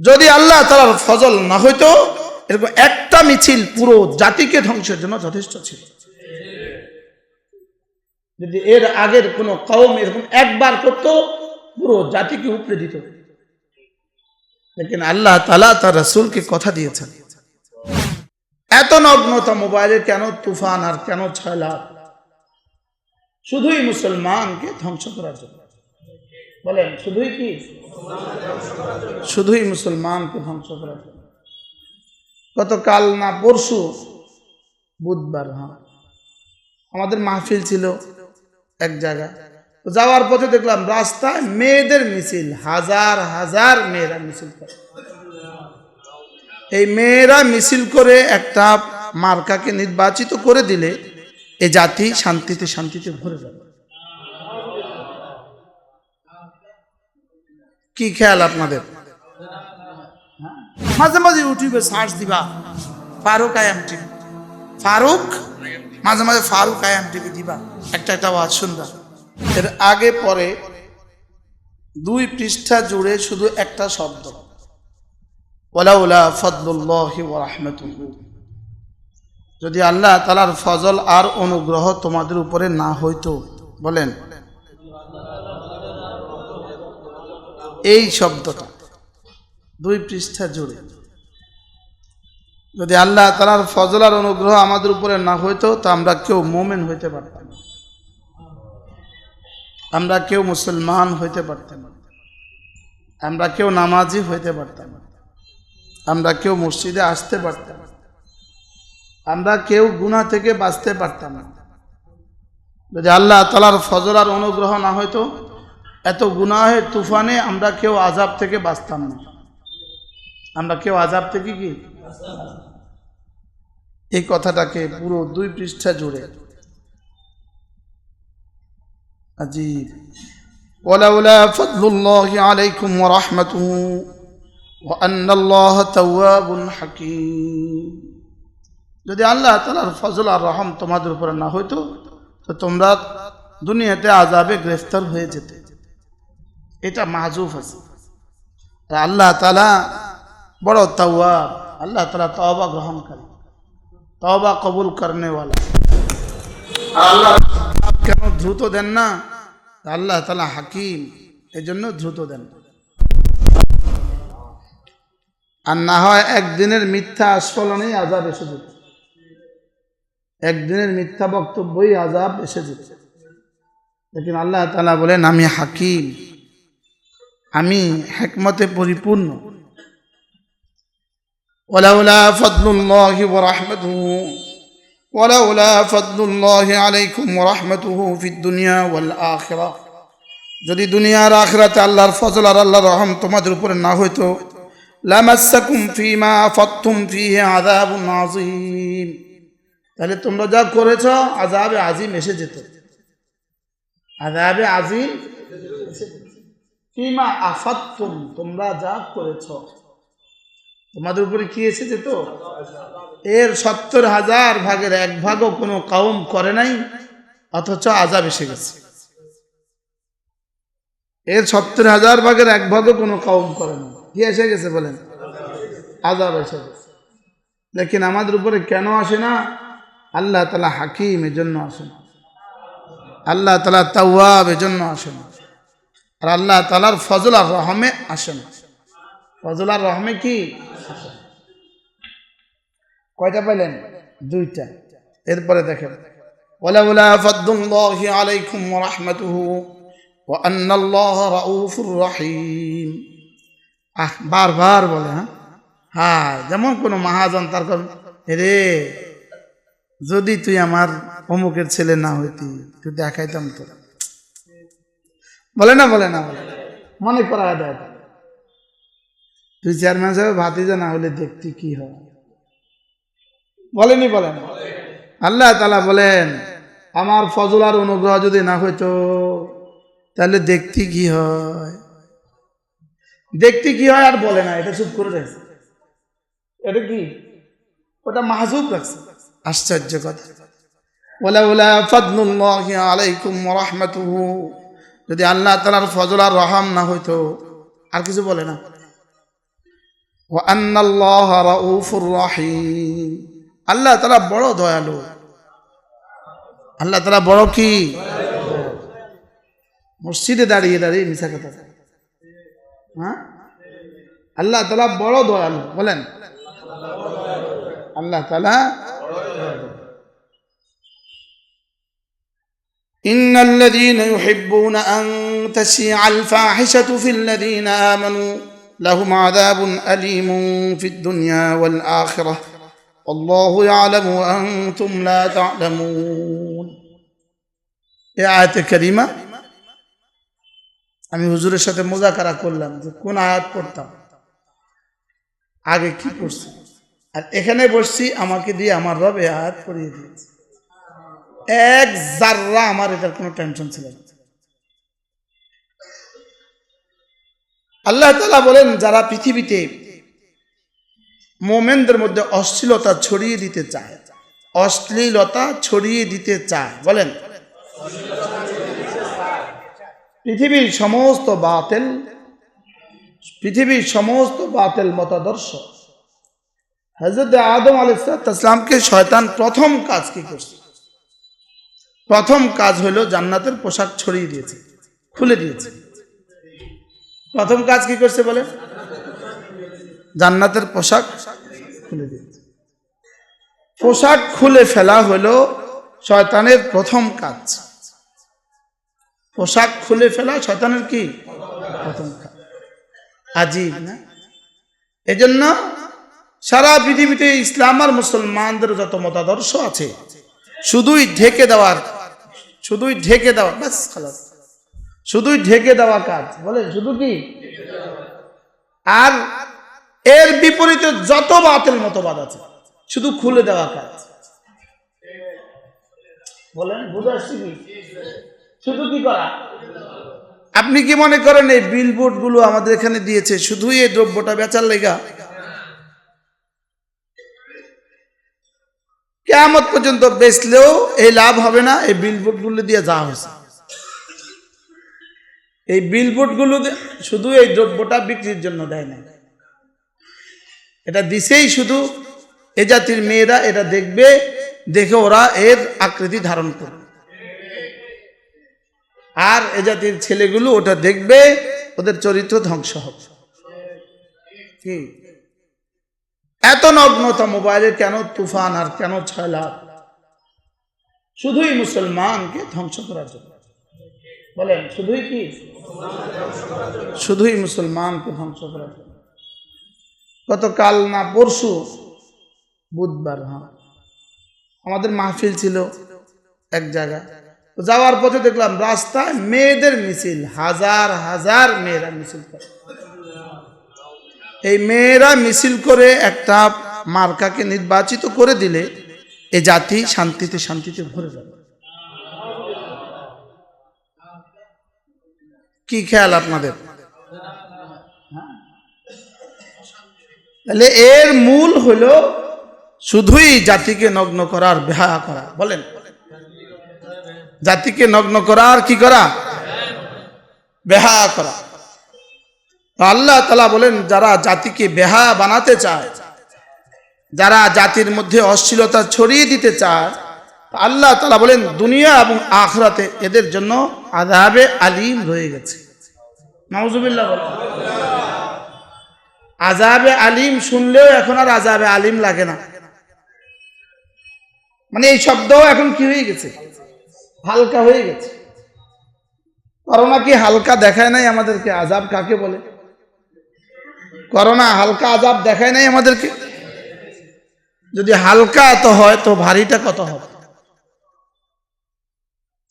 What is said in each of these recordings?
যদি আল্লাহ তালার ফজল না হইতো, এরকম একটা মিছিল পুরো জাতিকে ধ্বংসের জন্য যথেষ্ট ছিল। যদি এর আগের কোন কওম এরকম একবার করতো, পুরো জাতিকে উপরে দিত। আল্লাহ তালা তার রসুলকে কথা দিয়েছেন। এত নগ্নতা মোবাইলে কেন তুফান আর কেন ছয়লা শুধুই মুসলমানকে ধ্বংস করার জন্য। বলেন, শুধুই কি? শুধুই মুসলমানকে ধ্বংস জন্য গতকাল না পরশু বুধবার হ্যাঁ। আমাদের মাহফিল ছিল এক জায়গায়। যাওয়ার পথে দেখলাম রাস্তায় মেয়েদের মিছিল, হাজার হাজার মেয়েরা মিছিল করে। এই মেয়েরা মিছিল করে একটা মার্কাকে নির্বাচিত করে দিলে এ জাতি শান্তিতে শান্তিতে ভরে যাবে। কি খেয়াল আপনাদের? মাঝে মাঝে ইউটিউবে সার্চ দিবা, ফারুক আয়াম টিভি ফারুক? মাঝে মাঝে ফারুক আয়াম টিভি দিবা, একটা একটা আওয়াজ শুনবা। এর আগে পরে দুই পৃষ্ঠা জুড়ে শুধু একটা শব্দ। ওলাউলা ফদলুল্লাহি ওয়া রাহমাতুহু। যদি আল্লাহ তালার ফজল আর অনুগ্রহ তোমাদের উপরে না হইতো, বলেন। এই শব্দটা। দুই পৃষ্ঠা জুড়ে। যদি আল্লাহ তালার ফজলার অনুগ্রহ আমাদের উপরে না হইতো, তা আমরা কেউ মোমেন হইতে পারতাম আমরা কেউ মুসলমান হইতে পারতাম আমরা কেউ নামাজি হইতে পারতাম আমরা কেউ মসজিদে আসতে পারতাম আমরা কেউ গুণা থেকে বাঁচতে পারতাম যদি আল্লাহ তালার ফজলার অনুগ্রহ না হইতো এত গুনাহের তুফানে আমরা কেউ আজাব থেকে বাঁচতাম না আমরা কেউ আজাব থেকে কি এই কথাটাকে পুরো দুই পৃষ্ঠা জুড়ে আজীব ولولا فضل الله عليكم ورحمته وأن الله تواب حكيم যদি আল্লাহ তালার ফজল আর রহম তোমাদের উপরে না হইতো তো তোমরা দুনিয়াতে আজাবে গ্রেফতার হয়ে যেতে এটা মাহজুফ আছে। আল্লাহ তালা বড় তাওয়াব, আল্লাহ তালা তওবা গ্রহণ করে তওবা কবুল করনেওয়ালা। কেন দ্রুত দেন না? আল্লাহ তালা হাকিম এই জন্য দ্রুত দেন। আর না হয় একদিনের মিথ্যা আস্ফলনেই আজাব এসে যেত। একদিনের মিথ্যা বক্তব্যই আজাব এসে যেত। লেকিন আল্লাহ তালা বলেন, আমি হাকিম। আমি হেকমতে পরিপূর্ণ। ওলাউলা ফদলুল্লাহ ওরহমতু ওলাউলা ফদলুল্লাহ আলাইকুম ওরহমতুহু ফিদ দুনিয়া ওয়াল আখরা। যদি দুনিয়ার আখরাতে আল্লাহর ফজল আর আল্লাহর রহম তোমাদের উপরে না হইতো লামাসাকুম ফিমা ফতুম ফিহে আযাবুন আযীম। তাহলে তোমরা যা করেছ আজাবে আজিম এসে যেত। আজাবে আজিম এসে যেত। ফিমা আফাত্তুম, তোমরা যা করেছ। তোমাদের উপরে কি এসেছে তো? এর সত্তর হাজার ভাগের এক ভাগও কোনো কাউম করে নাই, অথচ আজাব এসে গেছে। এর সত্তর হাজার ভাগের এক ভাগও কোনো কাউম করে না কি এসে গেছে বলেন? আজাব এসে গেছে। লেকিন আমাদের উপরে কেন আসে না? আল্লাহ তালা হাকিম এর জন্য আসে না। আল্লাহ তালা তাওয়াব এর জন্য আসে না। আর আল্লাহ তালার ফজল আর রহমে আসে না ফজল আর রহমে কি কয়টা পাইলেন দুইটা এরপরে দেখেন ولولا فضل الله عليكم ورحمته وأن الله رؤوف رحيم আহ বারবার বলে হ্যাঁ হ্যাঁ যেমন কোনো মহাজন তার কোন রে যদি তুই আমার অমুকের ছেলে না হইতি তুই দেখাইতাম তো বলে না বলে না, বলে। মনে করা দেয় তুই চেয়ারম্যান সাহেব ভাতিজা না হলে দেখতে কি হয়? বলেনি বলেন আল্লাহ তালা বলেন, আমার ফজল আর অনুগ্রহ যদি না হইতো, তাহলে দেখতে কি হয়? দেখতে কি হয় আর বলে না, এটা চুপ করে রয়েছে এটা কি? ওটা মাহজুব রাখছে। আশ্চর্য কথা। ওলা ফদনুল্লাহ আলাইকুম রহমতুহু। যদি আল্লাহ তালার ফজল আর রহম না হইতো, আর কিছু বলে না। আল্লাহ তালা বড় দয়ালু। আল্লাহ তালা বড় কি? মসজিদে দাঁড়িয়ে দাঁড়িয়ে মিশা কথা। হ্যাঁ? আল্লাহ তালা বড় দয়ালু। বলেন। আল্লাহ তালা إن الذين يحبون أن تشيع الفاحشة في الذين آمنوا لهم عذاب أليم في الدنيا والآخرة والله يعلم وأنتم لا تعلمون يا آية كريمة আমি হুজুরের সাথে মোজাকারা করলাম যে কোন আয়াত পড়তাম আগে কি পড়ছি আর এখানে বসছি আমাকে দিয়ে আমার রব এ আয়াত পড়িয়ে দিয়েছে এক জাররা আমার এটার কোনো টেনশন ছিল আল্লাহ তালা বলেন, যারা পৃথিবীতে মোমেনদের মধ্যে অশ্লীলতা ছড়িয়ে দিতে চায়, অশ্লীলতা ছড়িয়ে দিতে চায়, বলেন। পৃথিবীর সমস্ত বাতেল, পৃথিবীর সমস্ত বাতেল মতাদর্শ হজরত আদম আলাইসালামকে শয়তান প্রথম কাজ কি করছে? প্রথম কাজ হলো জান্নাতের পোশাক ছড়িয়ে দিয়েছে, খুলে দিয়েছে। প্রথম কাজ কি করছে বলে? জান্নাতের পোশাক খুলে দিয়েছে। পোশাক খুলে ফেলা হলো শয়তানের প্রথম কাজ। পোশাক খুলে ফেলা শয়তানের কি? প্রথম কাজ। আজীব না? এজন্য সারা পৃথিবীতে ইসলাম আর মুসলমানদের যত মতাদর্শ আছে শুধুই ঢেকে দেওয়ার শুধুই ঢেকে দেওয়া, ব্যাস, খালাস। শুধুই ঢেকে দেওয়া কাজ বলে শুধু কি? আর এর বিপরীতে যত বাতের মতবাদ আছে, শুধু খুলে দেওয়া কাজ। বলেন, বুঝে আসছি কি? শুধু কি করা? আপনি কি মনে করেন এই বিলবোর্ডগুলো আমাদের এখানে দিয়েছে? শুধুই এই দ্রব্যটা বেচার লেগা? কেমত পর্যন্ত বেচলেও এই লাভ হবে না, এই বিলবোর্ডগুলো দিয়ে যাওয়া হয়েছে। এই বিলবোর্ডগুলো শুধু এই দ্রব্যটা বিক্রির জন্য দেয় না এটা দিছেই শুধু এ জাতির মেয়েরা এটা দেখবে, দেখে ওরা এর আকৃতি ধারণ করবে। আর এ জাতির ছেলেগুলো ওটা দেখবে, ওদের চরিত্র ধ্বংস হবে। কি? এত নগ্নতা মোবাইলের কেন তুফান আর কেন ছয়লাভ শুধুই মুসলমানকে ধ্বংস করার জন্য। বলেন, শুধুই কি? শুধুই মুসলমানকে ধ্বংস করার জন্য। গতকাল না পরশু বুধবার হ্যাঁ। আমাদের মাহফিল ছিল এক জায়গায় যাওয়ার পথে দেখলাম রাস্তায় মেয়েদের মিছিল, হাজার হাজার মেয়েরা মিছিল করে। এই মেয়েরা মিছিল করে একটা মার্কাকে নির্বাচিত করে দিলে এ জাতি শান্তিতে শান্তিতে ভরে যাবে। কি খেয়াল আপনাদের? তাহলে এর মূল হলো শুধুই জাতিকে নগ্ন করার, বেহা করা। বলেন। জাতিকে নগ্ন করার কি করা? বেহা করা। আল্লাহ তালা বলেন, যারা জাতিকে বেহা বানাতে চায়, যারা জাতির মধ্যে অশ্লীলতা ছড়িয়ে দিতে চায় আল্লাহ তালা বলেন, দুনিয়া এবং আখরাতে এদের জন্য আদাবে আলিম রয়ে গেছে। আজাবে আলিম শুনলেও এখন আর আজাবে আলিম লাগে না। মানে এই শব্দও এখন কি হয়ে গেছে? হালকা হয়ে গেছে। করোনা কি হালকা দেখায় নাই আমাদেরকে? আজাব কাকে বলে? করোনা, হালকা আজাব দেখায় নাই আমাদেরকে? যদি হালকা এত হয়, তো ভারীটা কত হবে?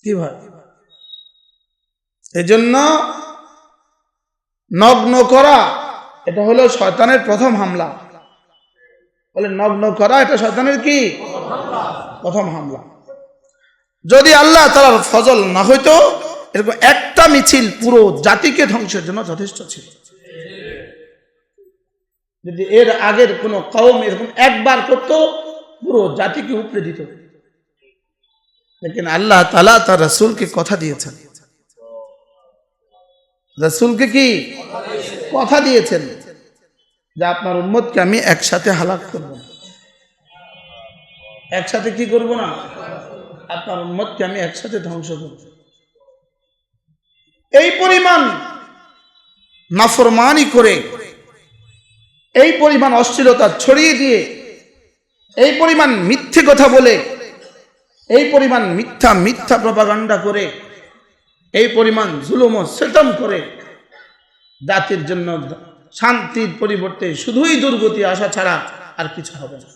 কি ভাই? এজন্য নগ্ন করা, এটা হলো শয়তানের প্রথম হামলা। বলে নগ্ন করা, এটা শয়তানের কি? প্রথম হামলা। যদি আল্লাহ তালার ফজল না হইতো, এরকম একটা মিছিল পুরো জাতিকে ধ্বংসের জন্য যথেষ্ট ছিল। যদি এর আগের কোন কম এরকম একবার করত, পুরো জাতিকে উপরে দিত। লেকিন আল্লাহ তালা তার রসুলকে কথা দিয়েছেন। রসুলকে কি? কথা দিয়েছেন যে আপনার উম্মতকে আমি একসাথে হালাক করব। একসাথে কি করব না? আপনার উম্মতকে আমি একসাথে ধ্বংস করব। এই পরিমাণ নাফরমানি করে এই পরিমাণ অশ্লীলতা ছড়িয়ে দিয়ে এই পরিমাণ মিথ্যে কথা বলে এই পরিমাণ মিথ্যা মিথ্যা প্রপাগান্ডা করে এই পরিমাণ জুলুম ও সেতম করে জাতির জন্য শান্তির পরিবর্তে শুধুই দুর্গতি আসা ছাড়া আর কিছু হবে না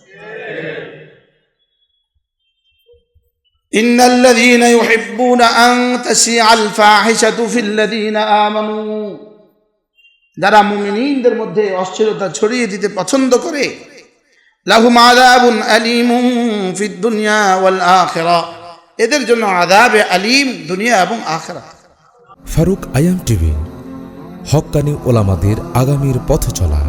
إن الذين يحبون أن تشيع الفاحشة في الذين آمنوا যারা মুমিনদের মধ্যে অস্থিরতা ছড়িয়ে দিতে পছন্দ করে, লাহুম আযাবুন আলিম ফিদ দুনিয়া ওয়াল আখিরা। এদের জন্য আদাবে আলিম দুনিয়া এবং আখরা। ফারুক আয়াম টিভি হক্কানি ওলামাদের আগামীর পথ চলা